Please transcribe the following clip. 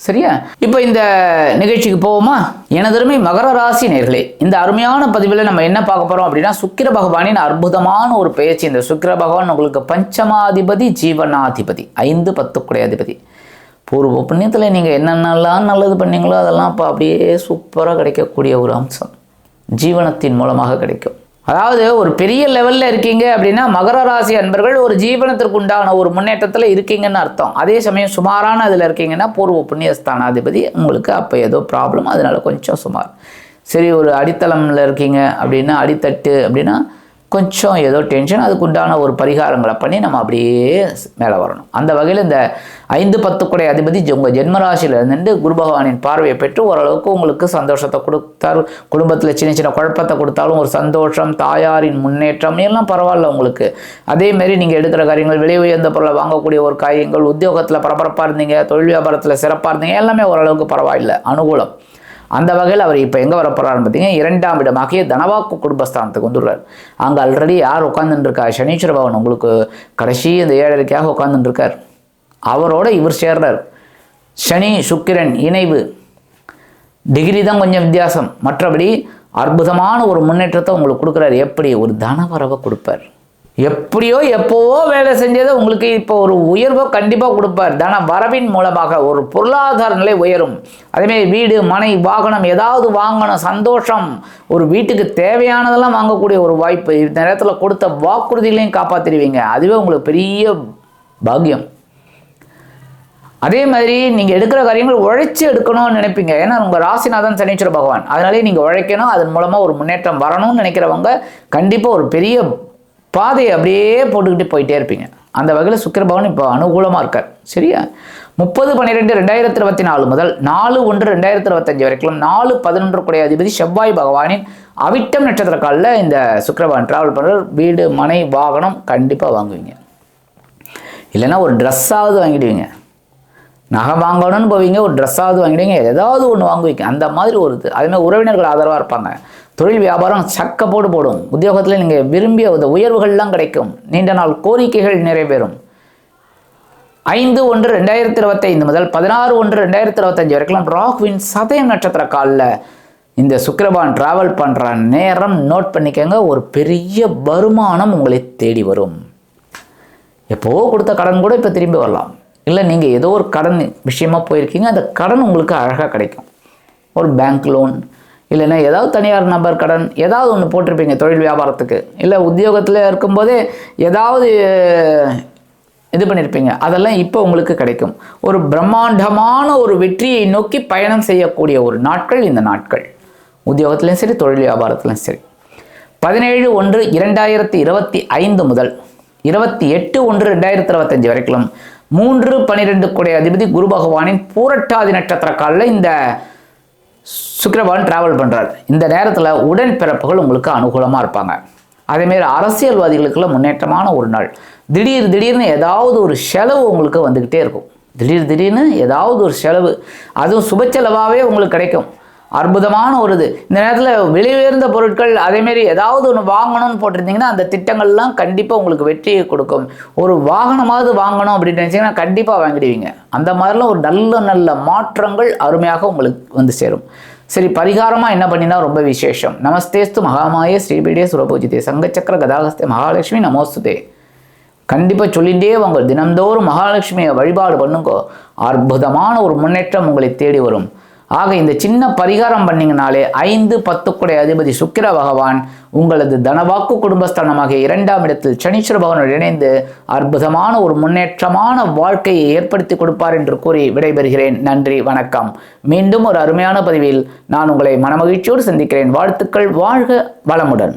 சரியா? இப்போ இந்த நிகழ்ச்சிக்கு போவோமா? எனதருமை மகர ராசி நேர்களே இந்த அருமையான பதிவில் நம்ம என்ன பார்க்க போகிறோம் அப்படின்னா சுக்கிர பகவானின் அற்புதமான ஒரு பெயர்ச்சி இந்த சுக்கிர பகவான் உங்களுக்கு பஞ்சமாதிபதி ஜீவனாதிபதி ஐந்து பத்துக்குடைய அதிபதி. பூர்வ புண்ணியத்தில் நீங்கள் என்னென்னலாம் நல்லது பண்ணீங்களோ அதெல்லாம் இப்போ அப்படியே சூப்பராக கிடைக்கக்கூடிய ஒரு அம்சம். ஜீவனத்தின் மூலமாக கிடைக்கும். அதாவது ஒரு பெரிய லெவலில் இருக்கீங்க அப்படின்னா மகர ராசி அன்பர்கள் ஒரு ஜீவனத்திற்கு உண்டான ஒரு முன்னேற்றத்தில் இருக்கீங்கன்னு அர்த்தம். அதே சமயம் சுமாரான அதில் இருக்கீங்கன்னா பூர்வ புண்ணியஸ்தானாதிபதி உங்களுக்கு அப்போ ஏதோ ப்ராப்ளம் அதனால கொஞ்சம் சுமார். சரி ஒரு அடித்தளமில் இருக்கீங்க அப்படின்னா அடித்தட்டு அப்படின்னா கொஞ்சம் ஏதோ டென்ஷன் அதுக்கு உண்டான ஒரு பரிகாரங்களை பண்ணி நம்ம அப்படியே மேலே வரணும். அந்த வகையில் இந்த ஐந்து பத்துக்குடைய அதிபதி உங்கள் ஜென்மராசியில் இருந்துட்டு குரு பகவானின் பார்வையை பெற்று ஓரளவுக்கு உங்களுக்கு சந்தோஷத்தை கொடுத்தாரு. குடும்பத்தில் சின்ன சின்ன குழப்பத்தை கொடுத்தாலும் ஒரு சந்தோஷம் தாயாரின் முன்னேற்றம் எல்லாம் பரவாயில்ல உங்களுக்கு. அதேமாரி நீங்கள் எடுக்கிற காரியங்கள் விலை உயர்ந்த பொருளை வாங்கக்கூடிய ஒரு காரியங்கள் உத்தியோகத்தில் பரபரப்பாக இருந்தீங்க தொழில் வியாபாரத்தில் சிறப்பாக இருந்தீங்க எல்லாமே ஓரளவுக்கு பரவாயில்லை அனுகூலம். அந்த வகையில் அவர் இப்போ எங்கே வரப்போகிறாருன்னு பார்த்தீங்கன்னா இரண்டாம் இடமாகிய தனவாக்கு குடும்பஸ்தானத்துக்கு வந்துடுறார். அங்கே ஆல்ரெடி யார் உட்காந்துருக்கார் சனீஸ்வர பவன் உங்களுக்கு கடைசி அந்த ஏழரைக்காக உட்காந்துருக்கார் அவரோட இவர் சேர்றார். சனி சுக்கிரன் இணைவு. டிகிரி தான் கொஞ்சம் வித்தியாசம். மற்றபடி அற்புதமான ஒரு முன்னேற்றத்தை உங்களுக்கு கொடுக்குறாரு. எப்படி? ஒரு தனவரவை கொடுப்பார். எப்படியோ எப்போவோ வேலை செஞ்சதை உங்களுக்கு இப்போ ஒரு உயர்வை கண்டிப்பாக கொடுப்பார். தன வரவின் மூலமாக ஒரு பொருளாதார நிலை உயரும். அதேமாரி வீடு மனை வாகனம் ஏதாவது வாங்கணும் சந்தோஷம். ஒரு வீட்டுக்கு தேவையானதெல்லாம் வாங்கக்கூடிய ஒரு வாய்ப்பு இந்த நேரத்தில் கொடுத்த வாக்குறுதிகளையும் காப்பாற்றிடுவீங்க அதுவே உங்களுக்கு பெரிய பாக்கியம். அதே மாதிரி நீங்கள் எடுக்கிற காரியங்கள் உழைச்சி எடுக்கணும்னு நினைப்பீங்க. ஏன்னா உங்கள் ராசிநாதன் சனீஸ்வர பகவான். அதனாலே நீங்கள் உழைக்கணும். அதன் மூலமாக ஒரு முன்னேற்றம் வரணும்னு நினைக்கிறவங்க கண்டிப்பாக ஒரு பெரிய பாதையை அப்படியே போட்டுக்கிட்டு போயிட்டே இருப்பீங்க. அந்த வகையில் சுக்கிர இப்போ அனுகூலமாக இருக்கார். சரியா? முப்பது பன்னிரெண்டு ரெண்டாயிரத்தி இருபத்தி நாலு முதல் நாலு ஒன்று ரெண்டாயிரத்தி இருபத்தஞ்சு வரைக்கும் நாலு பதினொன்று கூடிய அதிபதி செவ்வாய் பகவானின் அவிட்டம் நட்சத்திர காலில் இந்த சுக்கரபவன் டிராவல் பண்ணுற வீடு மனை வாகனம் கண்டிப்பாக வாங்குவீங்க. இல்லைன்னா ஒரு ட்ரெஸ்ஸாவது வாங்கிடுவீங்க. நகை வாங்கணும்னு போவீங்க ஒரு ட்ரெஸ்ஸாவது வாங்கிடுவீங்க ஏதாவது ஒன்று வாங்குவீங்க. அந்த மாதிரி ஒரு இது. அதுமாதிரி உறவினர்கள் ஆதரவாக இருப்பாங்க. தொழில் வியாபாரம் சக்க போடு போடும். உத்தியோகத்தில் நீங்கள் விரும்பிய இந்த உயர்வுகள்லாம் கிடைக்கும். நீண்ட நாள் கோரிக்கைகள் நிறைவேறும். ஐந்து ஒன்று ரெண்டாயிரத்தி இருபத்தைந்து முதல் பதினாறு ஒன்று ரெண்டாயிரத்தி இருபத்தஞ்சு வரைக்கும் ராகுவின் சதயம் நட்சத்திர காலில் இந்த சுக்கிரபான் டிராவல் பண்ணுற நேரம் நோட் பண்ணிக்கோங்க. ஒரு பெரிய வருமானம் உங்களை தேடி வரும். எப்போவோ கொடுத்த கடன் கூட இப்போ திரும்பி வரலாம். இல்லை நீங்கள் ஏதோ ஒரு கடன் விஷயமா போயிருக்கீங்க அந்த கடன் உங்களுக்கு அழகாக கிடைக்கும். ஒரு பேங்க் லோன் இல்லைன்னா ஏதாவது தனியார் நபர் கடன் ஏதாவது ஒன்று போட்டிருப்பீங்க தொழில் வியாபாரத்துக்கு. இல்லை உத்தியோகத்தில் இருக்கும்போதே ஏதாவது இது பண்ணியிருப்பீங்க அதெல்லாம் இப்போ உங்களுக்கு கிடைக்கும். ஒரு பிரம்மாண்டமான ஒரு வெற்றியை நோக்கி பயணம் செய்யக்கூடிய ஒரு நாட்கள் இந்த நாட்கள். உத்தியோகத்துலேயும் சரி தொழில் வியாபாரத்துலையும் சரி. பதினேழு ஒன்று இரண்டாயிரத்தி இருபத்தி ஐந்து முதல் இருபத்தி எட்டு ஒன்று ரெண்டாயிரத்தி இருபத்தஞ்சி வரைக்கும் மூன்று பனிரெண்டு கூடிய அதிபதி குரு பகவானின் பூரட்டாதி நட்சத்திர காலில் இந்த சுக்கிரபகவான் டிராவல் பண்ணுறார் இந்த நேரத்தில் உடன் பிறப்புகள் உங்களுக்கு அனுகூலமாக இருப்பாங்க. அதேமாரி அரசியல்வாதிகளுக்கெல்லாம் முன்னேற்றமான ஒரு நாள். திடீர் திடீர்னு ஏதாவது ஒரு செலவு உங்களுக்கு வந்துக்கிட்டே இருக்கும். திடீர் திடீர்னு ஏதாவது ஒரு செலவு. அதுவும் சுப செலவாகவே உங்களுக்கு கிடைக்கும். அற்புதமான ஒரு இது இந்த நேரத்தில் விலை உயர்ந்த பொருட்கள் அதேமாரி ஏதாவது ஒன்று வாங்கணும்னு போட்டிருந்தீங்கன்னா அந்த திட்டங்கள்லாம் கண்டிப்பாக உங்களுக்கு வெற்றியை கொடுக்கும். ஒரு வாகனமாவது வாங்கணும் அப்படின்னு நினச்சிங்கன்னா கண்டிப்பாக வாங்கிடுவீங்க. அந்த மாதிரிலாம் ஒரு நல்ல நல்ல மாற்றங்கள் அருமையாக உங்களுக்கு வந்து சேரும். சரி பரிகாரமாக என்ன பண்ணினா ரொம்ப விசேஷம். நமஸ்தேஸ்து மகாமாய ஸ்ரீபீடே சுரபூஜிதே. சங்கச்சக்கர கதாகஸ்தே. மகாலட்சுமி நமோஸ்துதே. கண்டிப்பாக சொல்லிகிட்டே வாங்க. தினந்தோறும் மகாலட்சுமியை வழிபாடு பண்ணுங்கோ. அற்புதமான ஒரு முன்னேற்றம் உங்களை தேடி வரும். ஆக இந்த சின்ன பரிகாரம் பண்ணிங்கனாலே ஐந்து பத்துக்குடைய அதிபதி சுக்கிர பகவான் உங்களது தனவாக்கு குடும்பஸ்தானமாக இரண்டாம் இடத்தில் சனீஸ்வர பகவானுடன் இணைந்து அற்புதமான ஒரு முன்னேற்றமான வாழ்க்கையை ஏற்படுத்தி கொடுப்பார் என்று கூறி விடைபெறுகிறேன். நன்றி வணக்கம். மீண்டும் ஒரு அருமையான பதிவில் நான் உங்களை மனமகிழ்ச்சியோடு சந்திக்கிறேன். வாழ்த்துக்கள் வாழ்க வளமுடன்.